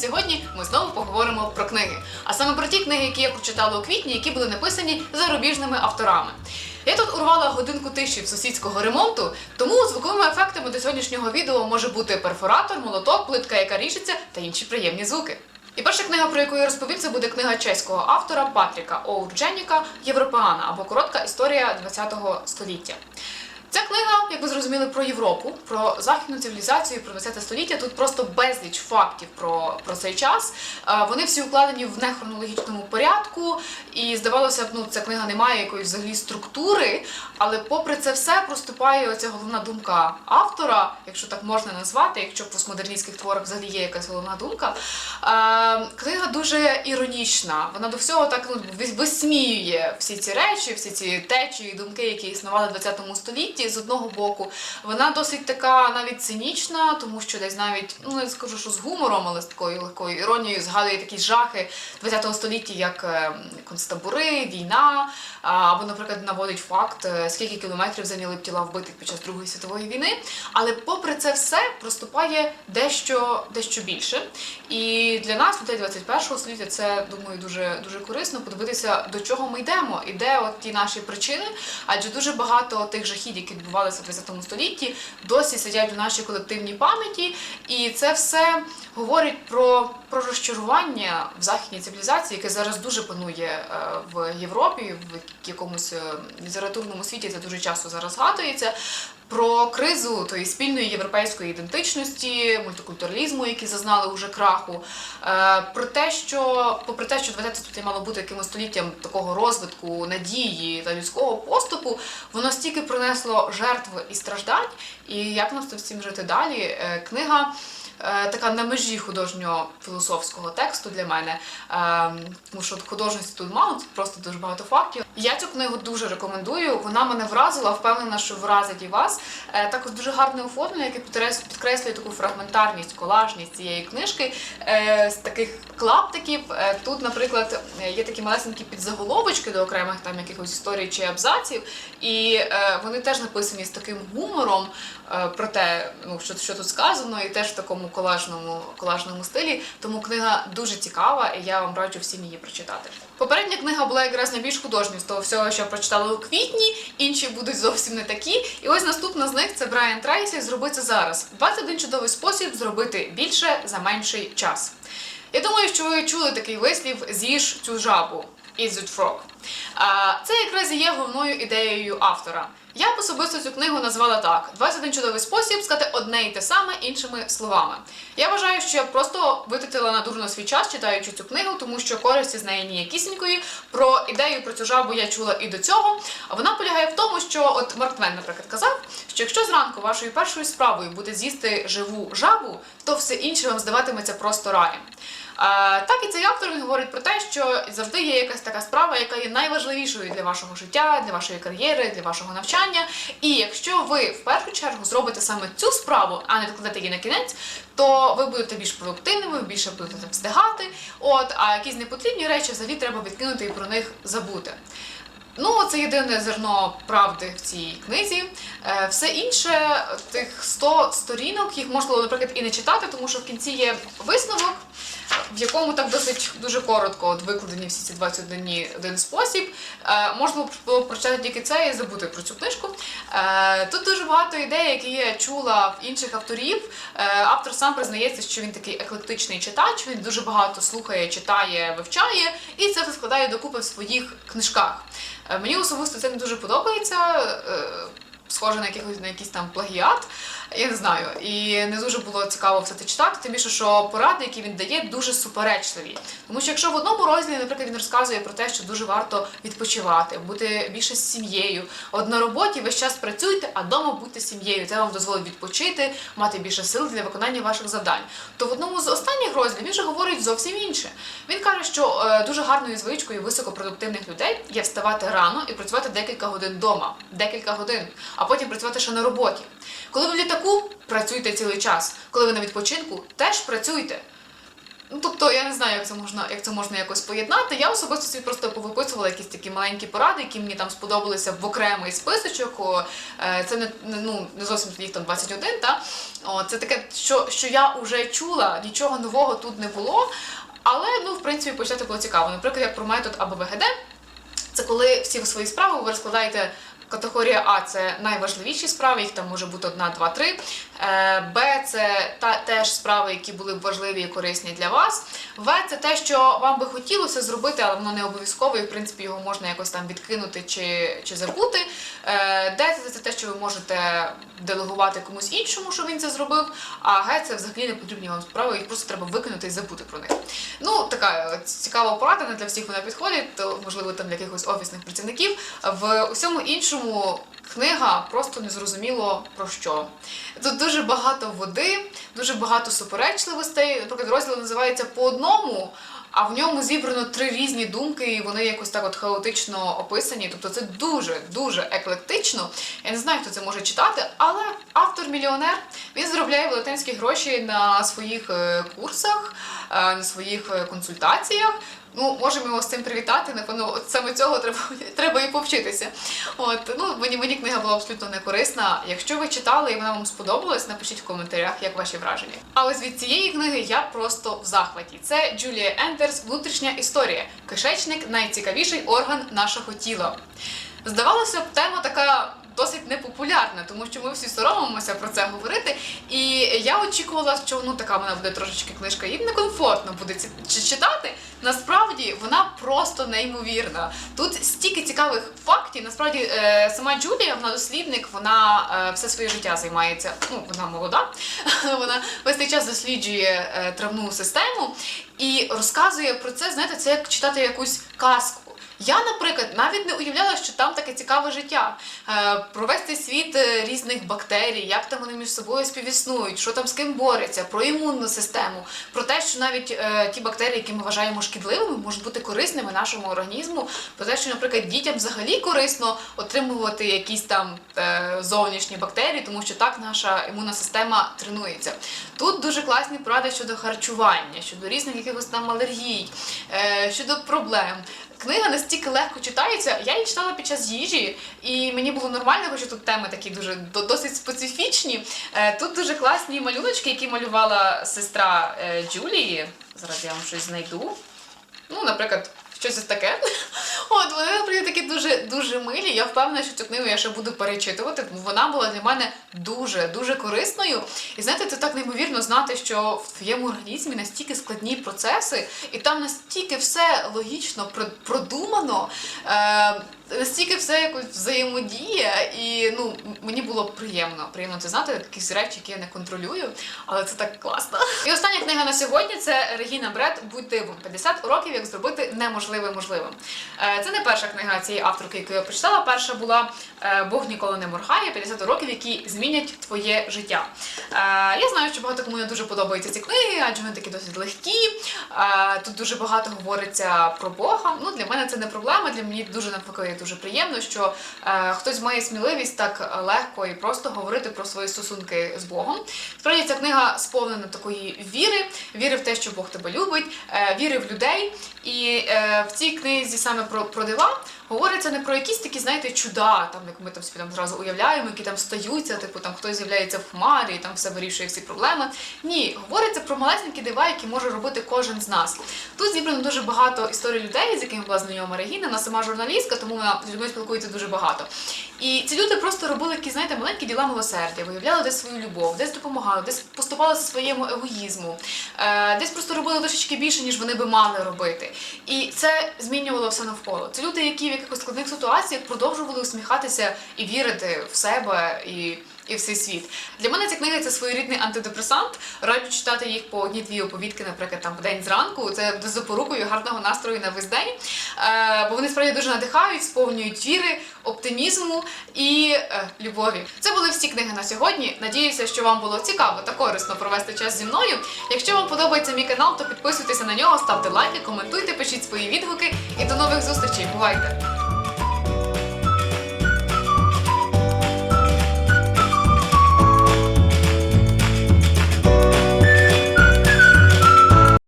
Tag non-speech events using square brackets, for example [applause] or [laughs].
сьогодні ми знову поговоримо про книги. А саме про ті книги, які я прочитала у квітні, які були написані зарубіжними авторами. Я тут урвала годинку тиші сусідського ремонту, тому звуковими ефектами до сьогоднішнього відео може бути перфоратор, молоток, плитка, яка ріжеться та інші приємні звуки. І перша книга, про яку я розповім, це буде книга чеського автора Патріка Оурдженіка Європеана або коротка історія ХХ століття. Ця книга, як ви зрозуміли, про Європу, про західну цивілізацію, про 20 століття. Тут просто безліч фактів про, про цей час. Е, Вони всі укладені в нехронологічному порядку, і здавалося б, ну ця книга не має якоїсь взагалі структури, але попри це все проступає оця головна думка автора, якщо так можна назвати, якщо в постмодерністських творах взагалі є якась головна думка. Е, Книга дуже іронічна. Вона до всього так ну, висміює всі ці речі, всі ці течії, думки, які існували в 20 столітті. З одного боку, вона досить така навіть цинічна, тому що десь навіть ну не скажу, що з гумором, але з такою легкою іронією згадує такі жахи 20 століття, як е, концтабори, війна, або, наприклад, наводить факт, е, скільки кілометрів зайняли б тіла вбитих під час Другої світової війни. Але попри це все проступає дещо, дещо більше. І для нас, людей 21 століття, це думаю дуже дуже корисно подивитися, до чого ми йдемо, і де от ті наші причини. Адже дуже багато тих жахів, які відбувалися в 20 столітті, досі сидять у нашій колективній пам'яті, і це все говорить про, про розчарування в західній цивілізації, яке зараз дуже панує е, в Європі, в якомусь е, літературному світі це дуже часто зараз згадується. Про кризу тої спільної європейської ідентичності, мультикультуралізму, які зазнали уже краху, Е, про те, що, попри те, що 20 століття мало бути якимось століттям такого розвитку, надії та людського поступу, воно стільки принесло жертв і страждань. І як нам з цим жити далі? Е, Книга е, така на межі художнього філософського тексту для мене, тому що художності тут мало, тут просто дуже багато фактів. Я цю книгу дуже рекомендую. Вона мене вразила, впевнена, що вразить і вас. Е, Також дуже гарне оформлення, яке підкреслює таку фрагментарність, колажність цієї книжки е, з таких клаптиків. Е, Тут, наприклад, є такі малесенькі підзаголовочки до окремих там якихось історій чи абзаців, і вони теж написані з таким гумором про те, ну що, що тут сказано, і теж в такому колажному, колажному стилі. Тому книга дуже цікава, і я вам раджу всім її прочитати. Попередня книга була якраз найбільш художньою того всього, що прочитали у квітні. Інші будуть зовсім не такі. І ось наступна з них це Брайан Трайсі Зроби це зараз. 21 чудовий спосіб зробити більше за менший час. Я думаю, що ви чули такий вислів з'їж цю жабу. Eat the frog. Це якраз і є головною ідеєю автора. Я б особисто цю книгу назвала так: 21 чудовий спосіб сказати одне і те саме іншими словами. Я вважаю, що я просто витратила надурно свій час, читаючи цю книгу, тому що користі з неї ніякісінької. Про ідею про цю жабу я чула і до цього. Вона полягає в тому, що от Марк Твен, наприклад, казав, що якщо зранку вашою першою справою буде з'їсти живу жабу, то все інше вам здаватиметься просто раєм. Так і цей автор говорить про те, що завжди є якась така справа, яка є найважливішою для вашого життя, для вашої кар'єри, для вашого навчання. І якщо ви в першу чергу зробите саме цю справу, а не відкладете її на кінець, то ви будете більш продуктивними, ви більше будете встигати. От, а якісь непотрібні речі взагалі треба відкинути і про них забути. Ну, це єдине зерно правди в цій книзі. Е, Все інше, тих 100 сторінок, їх можна було, наприклад, і не читати, тому що в кінці є висновок, в якому так досить дуже коротко от викладені всі ці 21 один спосіб. Е, Можна було прочитати тільки це і забути про цю книжку. Е, Тут дуже багато ідей, які я чула в інших авторів. Автор сам признається, що він такий еклектичний читач, він дуже багато слухає, читає, вивчає, і це все складає докупи в своїх книжках. Е, Мені особисто це не дуже подобається. е, Схоже на якийсь, на якийсь там плагіат, я не знаю. І не дуже було цікаво все це читати, тим більше, що поради, які він дає, дуже суперечливі. Тому що якщо в одному розділі, наприклад, він розказує про те, що дуже варто відпочивати, бути більше з сім'єю. От на роботі весь час працюйте, а вдома будьте сім'єю. Це вам дозволить відпочити, мати більше сил для виконання ваших завдань. То в одному з останніх розділів він же говорить зовсім інше. Він каже, що е, дуже гарною звичкою високопродуктивних людей є вставати рано і працювати декілька годин вдома, декілька годин, а потім працювати ще на роботі. Коли ви літаку, працюйте цілий час. Коли ви на відпочинку, теж працюйте. Ну, тобто, я не знаю, як це можна, як це можна якось поєднати. Я особисто собі просто повиписувала якісь такі маленькі поради, які мені там сподобалися в окремий списочок. Е, Це не, ну, не зовсім їх там 21, та? О, це таке, що, що я вже чула, нічого нового тут не було. Але ну, в принципі, почати було цікаво. Наприклад, як про метод АБВГД, це коли всі свої справи ви розкладаєте. Категорія А це найважливіші справи, їх там може бути одна, два, три. Е, Б це та теж справи, які були б важливі і корисні для вас. В це те, що вам би хотілося зробити, але воно не обов'язково, і в принципі його можна якось там відкинути чи, чи забути. Е, Д це, те, що ви можете делегувати комусь іншому, щоб він це зробив. А Г це взагалі не потрібні вам справи, їх просто треба викинути і забути про них. Ну, така цікава порада, не для всіх вона підходить, то можливо там для якихось офісних працівників. В усьому іншому книга просто незрозуміло про що. Тут дуже багато води, дуже багато суперечливостей. Наприклад, розділ називається по одному. А в ньому зібрано три різні думки, і вони якось так от хаотично описані. Тобто це дуже дуже еклектично. Я не знаю, хто це може читати, але автор мільйонер він заробляє велетенські гроші на своїх е, курсах, е, на своїх е, консультаціях. Ну, можемо його з цим привітати. Напевно, от саме цього треба, [laughs] треба і повчитися. От ну мені мені книга була абсолютно не корисна. Якщо ви читали і вона вам сподобалась, напишіть в коментарях, як ваші враження. А ось від цієї книги я просто в захваті. Це Джулія Ендерс Внутрішня історія. Кишечник найцікавіший орган нашого тіла. Здавалося б, тема така. Досить непопулярна, тому що ми всі соромимося про це говорити. І я очікувала, що ну така вона буде трошечки книжка, їм некомфортно буде читати. Насправді вона просто неймовірна. Тут стільки цікавих фактів. Насправді е, сама Джулія, вона дослідник, вона е, все своє життя займається. Ну, вона молода, [laughs] вона весь цей час досліджує е, травну систему і розказує про це. Знаєте, це як читати якусь казку. Я, наприклад, навіть не уявляла, що там таке цікаве життя. Е, провести світ е, різних бактерій, як там вони між собою співіснують, що там з ким бореться, про імунну систему, про те, що навіть е, ті бактерії, які ми вважаємо шкідливими, можуть бути корисними нашому організму. Про те, що, наприклад, дітям взагалі корисно отримувати якісь там зовнішні бактерії, тому що так наша імунна система тренується. Тут дуже класні поради щодо харчування, щодо різних якихось там алергій, щодо проблем. Книга настільки легко читається. Я її читала під час їжі, і мені було нормально, бо тут теми такі дуже досить специфічні. Е, Тут дуже класні малюночки, які малювала сестра е, Джулії. Зараз я вам щось знайду. Ну, наприклад, щось ось таке. От вони наприклад, такі дуже дуже милі. Я впевнена, що цю книгу я ще буду перечитувати, вона була для мене дуже дуже корисною. І знаєте, це так неймовірно знати, що в твоєму організмі настільки складні процеси, і там настільки все логічно про- продумано. Е- Настільки все якось взаємодіє, і ну мені було приємно. Приємно це знати, якісь речі, які я не контролюю, але це так класно. І остання книга на сьогодні це Регіна Бред Будь дивом. 50 уроків, як зробити неможливе можливим. Е, Це не перша книга цієї авторки, яку я прочитала. Перша була е, Бог ніколи не моргає. 50 уроків, які змінять твоє життя. Е, Я знаю, що багато кому не дуже подобаються ці книги, адже вони такі досить легкі. Тут дуже багато говориться про Бога. Ну для мене це не проблема. Для мене дуже навпаки дуже приємно, що е, хтось має сміливість так легко і просто говорити про свої стосунки з Богом. Справді ця книга сповнена такої віри, віри в те, що Бог тебе любить, е, віри в людей. І е, в цій книзі саме про, про дива говориться не про якісь такі, знаєте, чуда, там як ми там собі там зразу уявляємо, які там стаються, типу там хтось з'являється в хмарі і там все вирішує всі проблеми. Ні, говориться про малесенькі дива, які може робити кожен з нас. Тут зібрано дуже багато історій людей, з якими була знайома Регіна. Вона сама журналістка, тому вона з людьми спілкується дуже багато. І ці люди просто робили якісь, знаєте, маленькі діла милосердя, виявляли десь свою любов, десь допомагали, десь поступали своєму егоїзму, е, десь просто робили трошечки більше, ніж вони би мали робити. І це змінювало все навколо. Це люди, які в якихось складних ситуаціях продовжували усміхатися і вірити в себе і. І в світ. Для мене ця книга це своєрідний антидепресант. Раджу читати їх по одній-дві оповідки, наприклад, там в день зранку. Це буде запорукою гарного настрою на весь день. Е, бо вони справді дуже надихають, сповнюють віри, оптимізму і е, любові. Це були всі книги на сьогодні. Надіюся, що вам було цікаво та корисно провести час зі мною. Якщо вам подобається мій канал, то підписуйтеся на нього, ставте лайки, коментуйте, пишіть свої відгуки і до нових зустрічей. Бувайте!